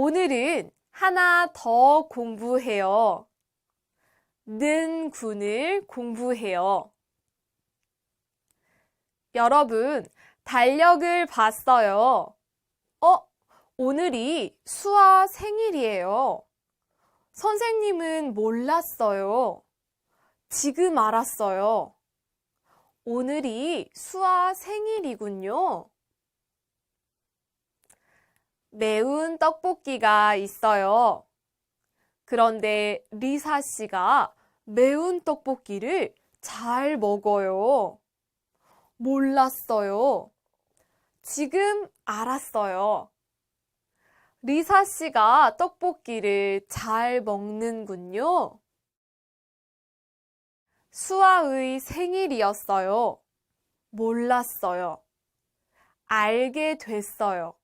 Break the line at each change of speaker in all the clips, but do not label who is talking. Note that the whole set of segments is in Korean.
오늘은 하나 더 공부해요. 는 군을 공부해요. 여러분, 달력을 봤어요. 어, 오늘이 수아 생일이에요. 선생님은 몰랐어요. 지금 알았어요. 오늘이 수아 생일이군요. 매운 떡볶이가 있어요. 그런데 리사 씨가 매운 떡볶이를 잘 먹어요. 몰랐어요. 지금 알았어요. 리사 씨가 떡볶이를 잘 먹는군요. 수아의 생일이었어요. 몰랐어요. 알게 됐어요.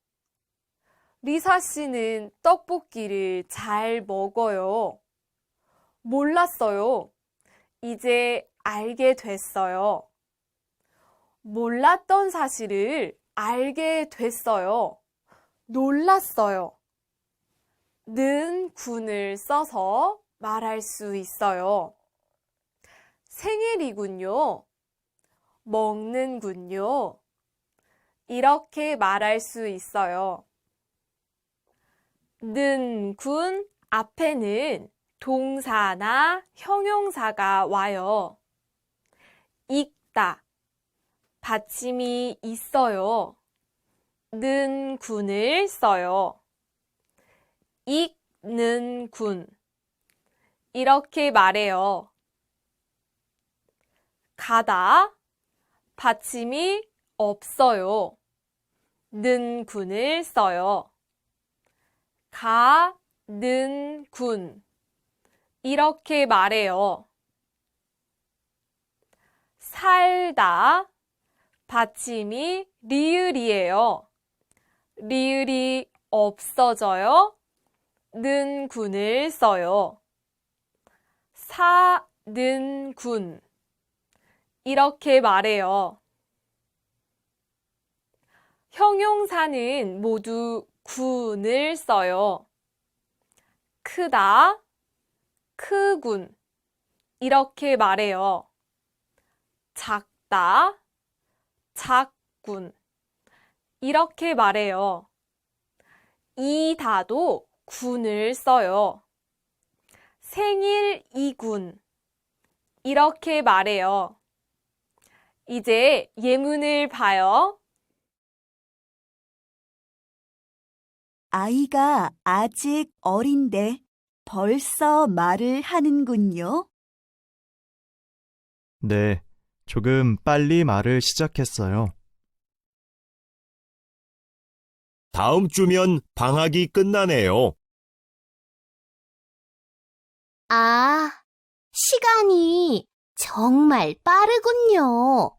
리사 씨는 떡볶이를 잘 먹어요. 몰랐어요. 이제 알게 됐어요. 몰랐던 사실을 알게 됐어요. 놀랐어요. 는 군을 써서 말할 수 있어요. 생일이군요. 먹는군요. 이렇게 말할 수 있어요. 는 군 앞에는 동사나 형용사가 와요. 읽다. 받침이 있어요. 는 군을 써요. 읽는 군. 이렇게 말해요. 가다. 받침이 없어요. 는 군을 써요. 가, 는 군. 이렇게 말해요. 살다. 받침이 리을이에요. 리을이 없어져요. 는 군을 써요. 사, 는 군. 이렇게 말해요. 형용사는 모두 군을 써요. 크다, 크군. 이렇게 말해요. 작다, 작군. 이렇게 말해요. 이다도 군을 써요. 생일 이군. 이렇게 말해요. 이제 예문을 봐요.
아이가 아직 어린데 벌써 말을 하는군요.
네, 조금 빨리 말을 시작했어요.
다음 주면 방학이 끝나네요.
아, 시간이 정말 빠르군요.